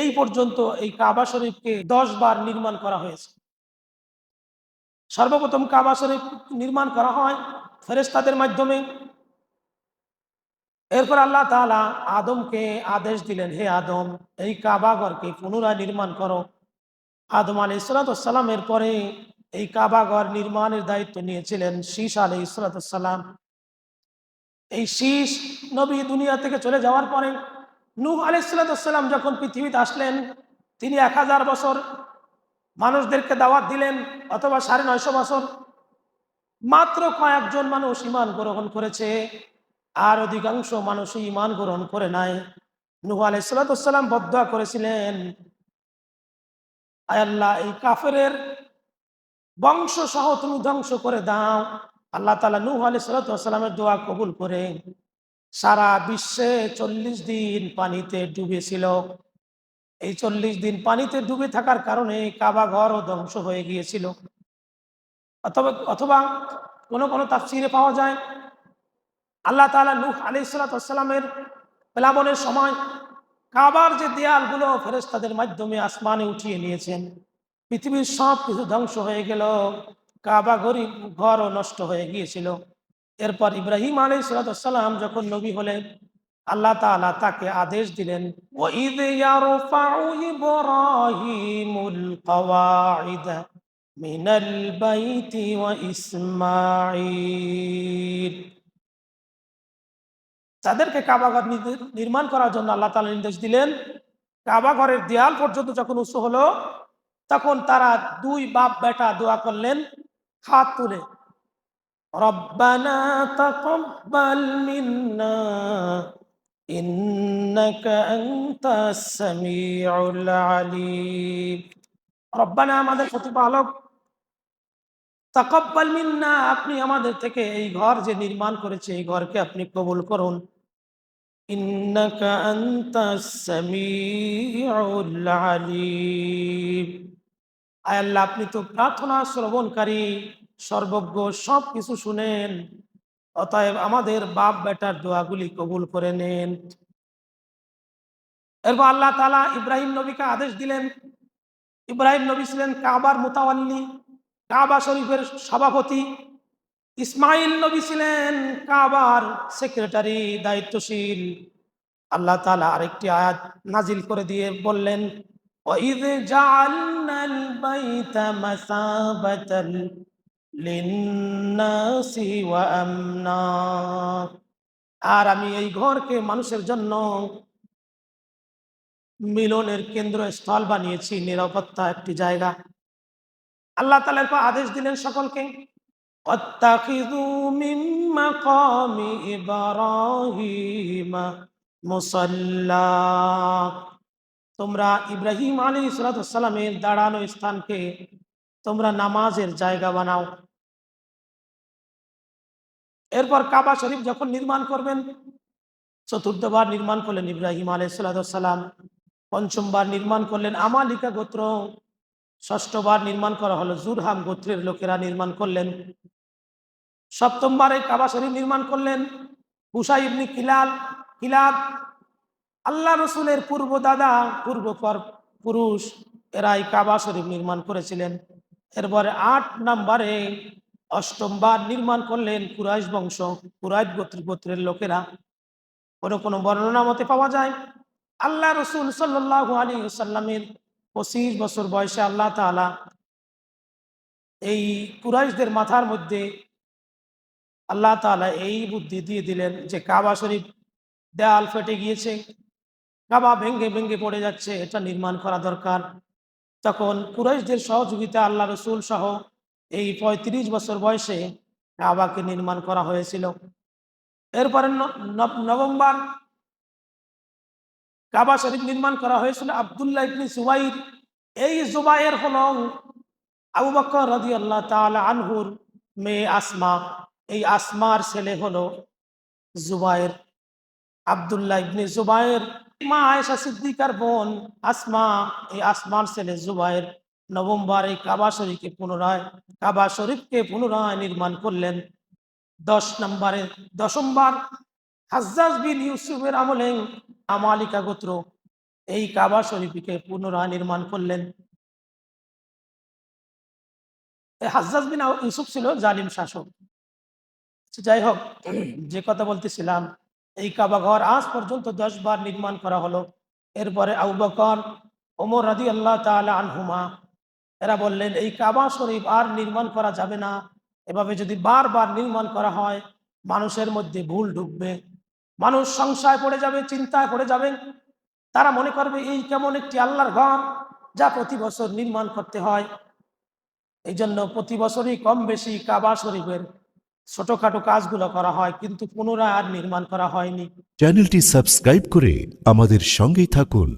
এই পর্যন্ত এই কাবা শরীফকে দশ বার নির্মাণ করা হয়েছে। সর্বপ্রথম কাবা শরীফ নির্মাণ করা হয় ফেরেস্তাদের মাধ্যমে। এরপর আল্লাহ তাআলা আদমকে আদেশ দিলেন, হে আদম, এই কাবাগরকে পুনরায় নির্মাণ করো। আদম আলী ইসলাতামের পরে এই কাবাগর নির্মাণের দায়িত্ব নিয়েছিলেন শীষ আলী ইসলাতাম এই শীষ নবী দুনিয়া থেকে চলে যাওয়ার পরে নূহ আলী ইসলাতাম যখন পৃথিবীতে আসলেন, তিনি এক হাজার বছর মানুষদেরকে দাওয়াত দিলেন, অথবা সাড়ে নয়শো বছর। মাত্র কয়েকজন মানুষ ইমান গ্রহণ করেছে, আর অধিকাংশ মানুষই ইমান গ্রহণ করে নাই। নুহ আলাইসালাম বদয়া করেছিলেন আয় আল্লাহ এই কাফের বংশ সহ তুমি ধ্বংস করে দাও। আল্লাহ তালা নুহ আলাইসালামের দোয়া কবুল করে। সারা বিশ্বে চল্লিশ দিন পানিতে ডুবেছিল। এই চল্লিশ দিন পানিতে ডুবে থাকার কারণে কাবা ঘরও ধ্বংস হয়ে গিয়েছিল। অথবা অথবা কোনো কোনো তাফসিরে পাওয়া যায়, আল্লাহ তালা নূহ আলি সালাতামের প্লাবনের সময় কাবার যে দেয়ালগুলো ফেরেস্তাদের মাধ্যমে আসমানে উঠিয়ে নিয়েছেন, পৃথিবীর সব কিছু ধ্বংস হয়ে গেল, কাবা গরিব ঘরও নষ্ট হয়ে গিয়েছিল। এরপর ইব্রাহিম আলী সালাম যখন নবী হলেন, আল্লাহ তালা তাকে আদেশ দিলেন তাদেরকে কাবাঘর নির্মাণ করার জন্য আল্লাহ তালা নির্দেশ দিলেন। কাবাঘরের দেয়াল পর্যন্ত যখন উঁচু হলো, তখন তারা দুই বাপ বেটা দোয়া করলেন, হাত তুলে। রব্বানা তাকাব্বাল মিন্না إنك أنت السميع العليم রব্বানা আমাদের প্রতিপালক তাকাব্বাল মিন্না আপনি আমাদের থেকে এই ঘর যে নির্মাণ করেছে এই ঘরকে আপনি কবুল করুন ইন্নাকা আনতাস সামিউল আলিম আয় আল্লাহ আপনি তো প্রার্থনা শ্রবণকারী সর্বজ্ঞ সব কিছু শুনেন অতএব আমাদের বাপ বেটার দোয়াগুলি কবুল করে নেন এরপর আল্লাহ তালা ইব্রাহিম নবীকে আদেশ দিলেন ইব্রাহিম নবী ছিলেন কাবার মুতাওয়াল্লি কাবা শরীফের সভাপতি ইসমাইল নবী ছিলেন কাবার সেক্রেটারি দায়িত্বশীল আল্লাহ তালা আরেকটি আয়াত নাজিল করে দিয়ে বললেন وَإِذْ جَعَلْنَا الْبَيْتَ مَثَابَةً লিন্নাসি ওয়া আমনা আর আমি এই ঘরকে মানুষের জন্য মিলনের কেন্দ্র স্থল বানিয়েছি, নিরাপত্তা একটি জায়গা। আল্লাহ তালের পর আদেশ দিলেন সকলকে তোমরা ইব্রাহিম আলী সালামের দাঁড়ানো স্থানকে তোমরা নামাজের জায়গা বানাও। এরপর কাবা শরীফ যখন নির্মাণ করবেন, চতুর্থবার নির্মাণ করলেন ইব্রাহিম আলাইসালাম পঞ্চমবার নির্মাণ করলেন আমালিকা গোত্র, ষষ্ঠবার নির্মাণ করা হলো জুরহাম গোত্রের লোকেরা নির্মাণ করলেন। সপ্তমবারে কাবা শরীফ নির্মাণ করলেন হুসাই ইবনি কিলাল কিলাব আল্লাহ রসুলের পূর্ব দাদা পূর্ব পুরুষ এরাই কাবা শরীফ নির্মাণ করেছিলেন। এরপরে আট নম্বরে অষ্টমবার নির্মাণ করলেন কুরাইশ বংশ, কুরাইশ গোত্র গোত্রের লোকেরা। কোনো কোনো বর্ণনা মতে পাওয়া যায়, আল্লাহ রসুল সাল্লাহ আলী সাল্লামের পঁচিশ বছর বয়সে আল্লাহ তালা এই কুরাইশদের মাথার মধ্যে আল্লাহ তালা এই বুদ্ধি দিয়ে দিলেন যে কাবা শরীফ দেয়াল ফেটে গিয়েছে, কাবা ভেঙ্গে ভেঙ্গে পড়ে যাচ্ছে, এটা নির্মাণ করা দরকার। তখন কুরাইশদের সহযোগিতা আল্লাহ রসুল সহ এই পঁয়ত্রিশ বছর বয়সে কাবাকে নির্মাণ করা হয়েছিল। এরপরে নভেম্বর কাবা শরীফ নির্মাণ করা হয়েছিল আবদুল্লাহ ইবনি সুবাইর এই জুবাইর হল আবু বকর রদি আল্লাহ আনহুর মেয়ে আসমা। এই আসমার ছেলে হলো জুবাইর, আবদুল্লাহ ইবনি জুবাইর। মা আয়েশা সিদ্দিকার বোন আসমা, এই আসমার ছেলে জুবাইর এই কাবা শরীফকে পুনরায়, কাবা শরীফকে পুনরায় নির্মাণ করলেন। দশ নম্বরে দশমবার বিন ইউসুফের আমলে আমালিকা গোত্র এই কাবা শরীফকে পুনরায় নির্মাণ করলেন। হাজ্জাজ বিন ইউসুফ ছিল জালিম শাসক। যাই হোক, যে কথা বলতেছিলাম এই কাবা ঘর আজ পর্যন্ত দশ বার নির্মাণ করা হলো। এরপরে আবু বকর, ওমর রাদি আল্লাহ আনহুমা, এরা বললেন, এই কাবা শরীফ আর নির্মাণ করা যাবে না। এভাবে যদি বারবার নির্মাণ করা হয়, মানুষের মধ্যে ভুল ঢুকবে। মানুষ সংশয় পড়ে যাবে চিন্তায় পড়ে যাবে। তারা মনে করবে, এই কেমন একটি আল্লাহর ঘর যা প্রতি বছর নির্মাণ করতে হয়। এই জন্য প্রতি বছরই কম বেশি কাবা শরীফের ছোটখাটো কাজগুলো করা হয়, কিন্তু পুনরায় আর নির্মাণ করা হয়নি। চ্যানেলটি সাবস্ক্রাইব করে আমাদের সঙ্গেই থাকুন।